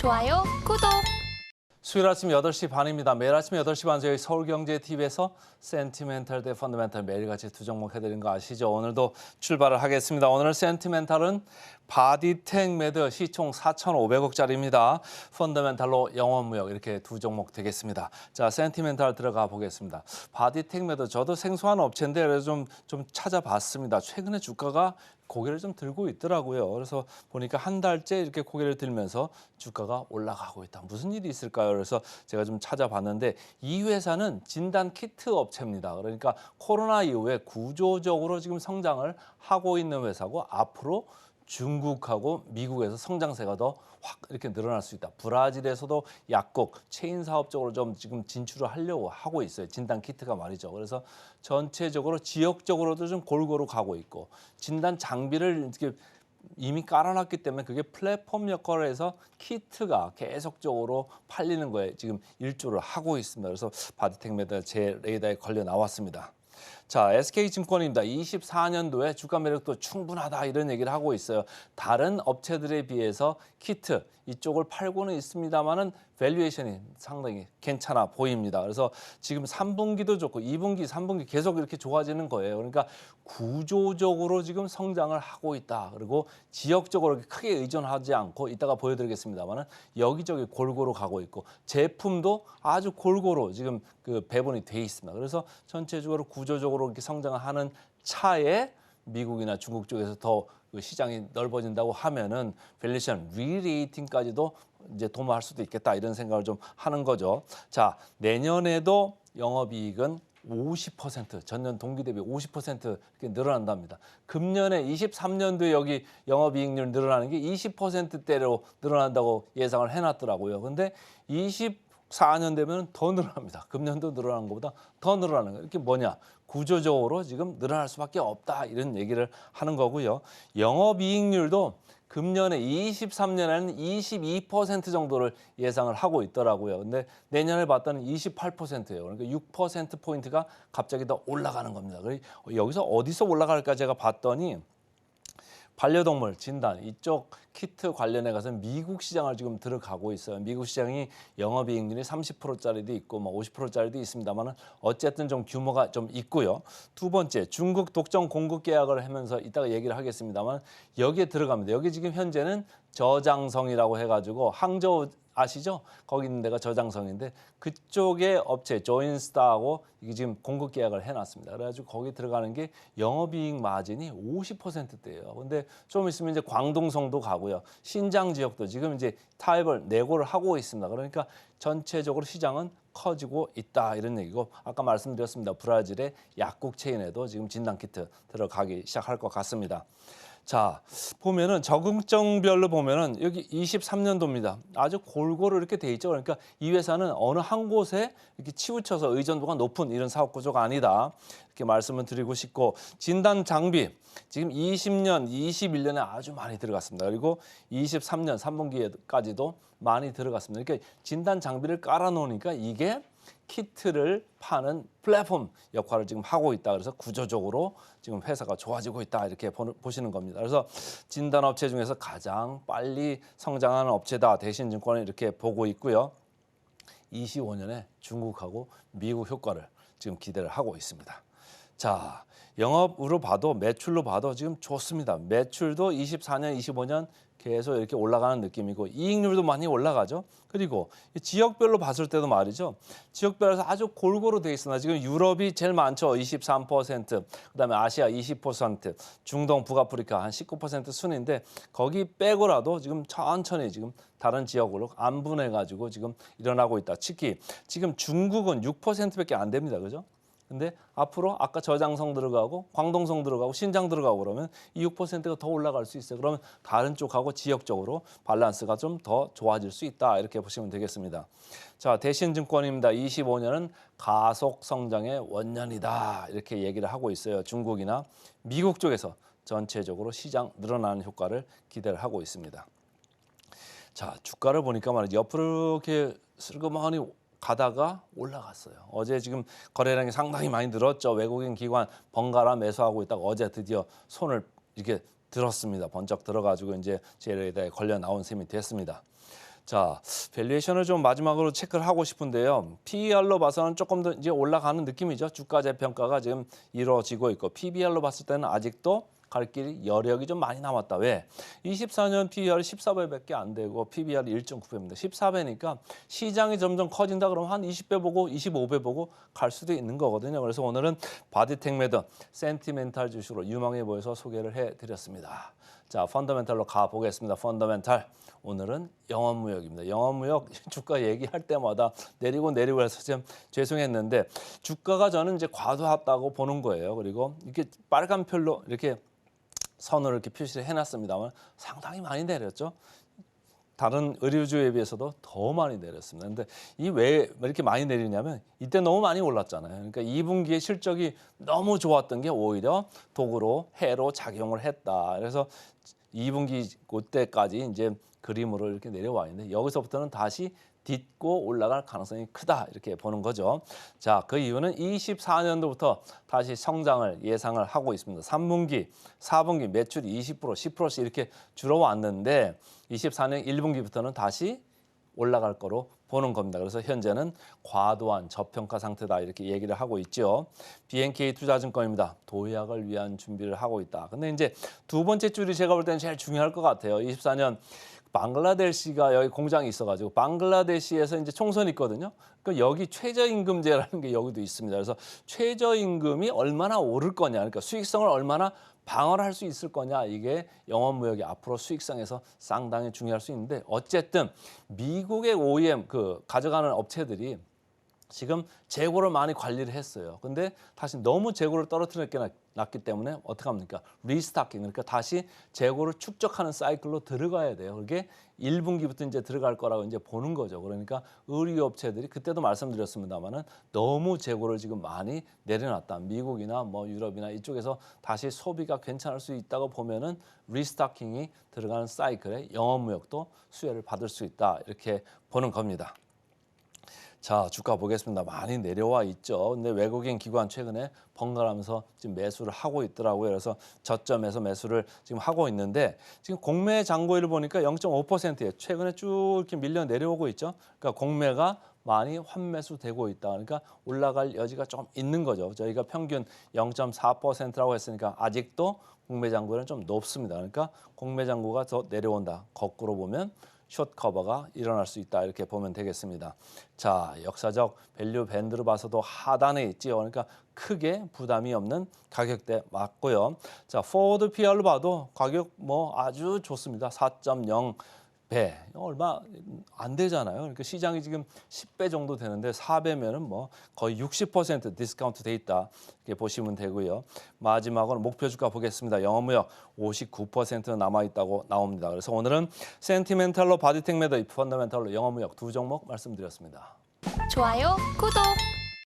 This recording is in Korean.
좋아요, 구독. 수요일 아침 8시 반입니다. 매일 아침 8시 반 저희 서울경제TV에서 센티멘탈 대 펀더멘탈 매일같이 두 종목 해드리는 거 아시죠? 오늘도 출발을 하겠습니다. 오늘 센티멘탈은 바디텍 매드 시총 4,500억짜리입니다. 펀더멘탈로 영원무역 이렇게 두 종목 되겠습니다. 자, 센티멘탈 들어가 보겠습니다. 바디텍 매드 저도 생소한 업체인데 좀, 좀 찾아봤습니다. 최근에 주가가 고개를 좀 들고 있더라고요. 그래서 보니까 한 달째 이렇게 고개를 들면서 주가가 올라가고 있다. 무슨 일이 있을까요? 그래서 제가 좀 찾아봤는데 이 회사는 진단 키트 업체입니다. 그러니까 코로나 이후에 구조적으로 지금 성장을 하고 있는 회사고 앞으로 중국하고 미국에서 성장세가 더 확 이렇게 늘어날 수 있다. 브라질에서도 약국 체인 사업 쪽으로 좀 지금 진출을 하려고 하고 있어요. 진단 키트가 말이죠. 그래서 전체적으로 지역적으로도 좀 골고루 가고 있고 진단 장비를 이렇게 이미 깔아놨기 때문에 그게 플랫폼 역할을 해서 키트가 계속적으로 팔리는 거에 지금 일조를 하고 있습니다. 그래서 바디텍 매달 제 레이더에 걸려 나왔습니다. 자, SK증권입니다. 24년도에 주가 매력도 충분하다 이런 얘기를 하고 있어요. 다른 업체들에 비해서 키트 이쪽을 팔고는 있습니다만은 밸류에이션이 상당히 괜찮아 보입니다. 그래서 지금 3분기도 좋고 2분기, 3분기 계속 이렇게 좋아지는 거예요. 그러니까 구조적으로 지금 성장을 하고 있다. 그리고 지역적으로 크게 의존하지 않고 이따가 보여드리겠습니다만은 여기저기 골고루 가고 있고 제품도 아주 골고루 지금 그 배분이 돼 있습니다. 그래서 전체적으로 구조적으로 이렇게 성장하는 차에 미국이나 중국 쪽에서 더그 시장이 넓어진다고 하면은 밸리션 리레이팅까지도 이제 도모할 수도 있겠다 이런 생각을 좀 하는 거죠. 자 내년에도 영업이익은 50% 전년 동기 대비 50% 이렇게 늘어난답니다. 금년에 23년도에 여기 영업이익률 늘어나는 게 20%대로 늘어난다고 예상을 해놨더라고요. 근데 24년 되면 더 늘어납니다. 금년도 늘어난 것보다 더 늘어나는 거예요. 이렇게 뭐냐? 구조적으로 지금 늘어날 수밖에 없다 이런 얘기를 하는 거고요. 영업이익률도 금년에 23년에는 22% 정도를 예상을 하고 있더라고요. 근데 내년을 봤더니 28%예요. 그러니까 6% 포인트가 갑자기 더 올라가는 겁니다. 여기서 어디서 올라갈까 제가 봤더니 반려동물 진단 이쪽 키트 관련해 가서 미국 시장을 지금 들어가고 있어요. 미국 시장이 영업이익률이 30%짜리도 있고 뭐 50%짜리도 있습니다만은 어쨌든 좀 규모가 좀 있고요. 두 번째 중국 독점 공급 계약을 하면서 이따가 얘기를 하겠습니다만 여기에 들어갑니다. 여기 지금 현재는 저장성이라고 해가지고 항저우 아시죠? 거기 있는 데가 저장성인데 그쪽에 업체 조인스타하고 이게 지금 공급 계약을 해놨습니다. 그래가지고 거기 들어가는 게 영업이익 마진이 50%대예요. 근데 좀 있으면 이제 광동성도 가고요. 신장 지역도 지금 이제 타입을 내고를 하고 있습니다. 그러니까 전체적으로 시장은 커지고 있다 이런 얘기고 아까 말씀드렸습니다. 브라질의 약국 체인에도 지금 진단 키트 들어가기 시작할 것 같습니다. 자 보면은 적응증별로 보면은 여기 23년도입니다. 아주 골고루 이렇게 돼 있죠. 그러니까 이 회사는 어느 한 곳에 이렇게 치우쳐서 의존도가 높은 이런 사업 구조가 아니다. 이렇게 말씀을 드리고 싶고 진단 장비 지금 20년, 21년에 아주 많이 들어갔습니다. 그리고 23년 3분기까지도 많이 들어갔습니다. 그러니까 진단 장비를 깔아 놓으니까 이게 키트를 파는 플랫폼 역할을 지금 하고 있다. 그래서 구조적으로 지금 회사가 좋아지고 있다. 이렇게 보시는 겁니다. 그래서 진단 업체 중에서 가장 빨리 성장하는 업체다. 대신증권을 이렇게 보고 있고요. 25년에 중국하고 미국 효과를 지금 기대를 하고 있습니다. 자, 영업으로 봐도 매출로 봐도 지금 좋습니다. 매출도 24년, 25년 계속 이렇게 올라가는 느낌이고 이익률도 많이 올라가죠. 그리고 지역별로 봤을 때도 말이죠. 지역별에서 아주 골고루 돼 있으나 지금 유럽이 제일 많죠. 23%, 그다음에 아시아 20%, 중동, 북아프리카 한 19% 순인데 거기 빼고라도 지금 천천히 지금 다른 지역으로 안분해 가지고 지금 일어나고 있다. 특히 지금 중국은 6%밖에 안 됩니다. 그죠? 근데 앞으로 아까 저장성 들어가고 광동성 들어가고 신장 들어가고 그러면 이 6%가 더 올라갈 수 있어요. 그러면 다른 쪽하고 지역적으로 밸런스가 좀 더 좋아질 수 있다. 이렇게 보시면 되겠습니다. 자, 대신증권입니다. 25년은 가속 성장의 원년이다. 이렇게 얘기를 하고 있어요. 중국이나 미국 쪽에서 전체적으로 시장 늘어나는 효과를 기대를 하고 있습니다. 자, 주가를 보니까 말이죠. 옆으로 이렇게 슬그머니 가다가 올라갔어요. 어제 지금 거래량이 상당히 많이 늘었죠. 외국인 기관 번갈아 매수하고 있다가 어제 드디어 손을 이렇게 들었습니다. 번쩍 들어가지고 이제 제레이더에 걸려 나온 셈이 됐습니다. 자, 밸류에이션을 좀 마지막으로 체크를 하고 싶은데요. PER로 봐서는 조금 더 이제 올라가는 느낌이죠. 주가 재평가가 지금 이루어지고 있고 PBR로 봤을 때는 아직도 갈 길이 여력이 좀 많이 남았다. 왜? 24년 PER 14배밖에 안 되고 PBR 1.9배입니다. 14배니까 시장이 점점 커진다 그러면 한 20배 보고 25배 보고 갈 수도 있는 거거든요. 그래서 오늘은 바디텍 매드 센티멘탈 주식으로 유망해 보여서 소개를 해드렸습니다. 자, 펀더멘탈로 가보겠습니다. 펀더멘탈. 오늘은 영업무역입니다. 영업무역 주가 얘기할 때마다 내리고 내리고 해서 좀 죄송했는데 주가가 저는 이제 과도하다고 보는 거예요. 그리고 이렇게 빨간 별로 이렇게 선으로 이렇게 표시를 해놨습니다만 상당히 많이 내렸죠. 다른 의류주에 비해서도 더 많이 내렸습니다. 근데 이 왜 이렇게 많이 내리냐면 이때 너무 많이 올랐잖아요. 그러니까 2분기에 실적이 너무 좋았던 게 오히려 독으로 해로 작용을 했다. 그래서 2분기 그때까지 이제 그림으로 이렇게 내려와 있는데 여기서부터는 다시 딛고 올라갈 가능성이 크다 이렇게 보는 거죠. 자, 그 이유는 24년도부터 다시 성장을 예상을 하고 있습니다. 3분기, 4분기 매출이 20% 10%씩 이렇게 줄어왔는데 24년 1분기부터는 다시 올라갈 거로 보는 겁니다. 그래서 현재는 과도한 저평가 상태다 이렇게 얘기를 하고 있죠. BNK 투자증권입니다. 도약을 위한 준비를 하고 있다. 근데 이제 두 번째 줄이 제가 볼 때는 제일 중요할 것 같아요. 24년 방글라데시가 여기 공장이 있어가지고 방글라데시에서 이제 총선이 있거든요. 그 여기 최저임금제라는 게 여기도 있습니다. 그래서 최저임금이 얼마나 오를 거냐, 그러니까 수익성을 얼마나 방어를 할수 있을 거냐 이게 영업무역이 앞으로 수익성에서 상당히 중요할 수 있는데 어쨌든 미국의 OEM 그 가져가는 업체들이 지금 재고를 많이 관리를 했어요. 근데 다시 너무 재고를 떨어뜨렸기 났기 때문에 어떻게 합니까? 리스타킹 그러니까 다시 재고를 축적하는 사이클로 들어가야 돼요. 그게 1분기부터 이제 들어갈 거라고 이제 보는 거죠. 그러니까 의류 업체들이 그때도 말씀드렸습니다만은 너무 재고를 지금 많이 내려놨다. 미국이나 뭐 유럽이나 이쪽에서 다시 소비가 괜찮을 수 있다고 보면은 리스타킹이 들어가는 사이클에 영업 무역도 수혜를 받을 수 있다. 이렇게 보는 겁니다. 자, 주가 보겠습니다. 많이 내려와 있죠. 근데 외국인 기관 최근에 번갈아가면서 지금 매수를 하고 있더라고요. 그래서 저점에서 매수를 지금 하고 있는데 지금 공매 잔고율을 보니까 0.5%예요. 최근에 쭉 이렇게 밀려 내려오고 있죠. 그러니까 공매가 많이 환매수되고 있다. 그러니까 올라갈 여지가 좀 있는 거죠. 저희가 평균 0.4%라고 했으니까 아직도 공매 잔고율은 좀 높습니다. 그러니까 공매 잔고가 더 내려온다. 거꾸로 보면 숏 커버가 일어날 수 있다 이렇게 보면 되겠습니다. 자 역사적 밸류 밴드로 봐서도 하단에 있지요. 그러니까 크게 부담이 없는 가격대 맞고요. 자 포워드 PR로 봐도 가격 뭐 아주 좋습니다. 4.0 배 얼마 안 되잖아요. 그러니까 시장이 지금 10배 정도 되는데 4배면은 뭐 거의 60% 디스카운트 돼 있다 이렇게 보시면 되고요. 마지막으로 목표 주가 보겠습니다. 영업무역 59% 남아 있다고 나옵니다. 그래서 오늘은 센티멘탈로 바디텍 매더, 펀더멘탈로 영업무역 두 종목 말씀드렸습니다. 좋아요, 구독.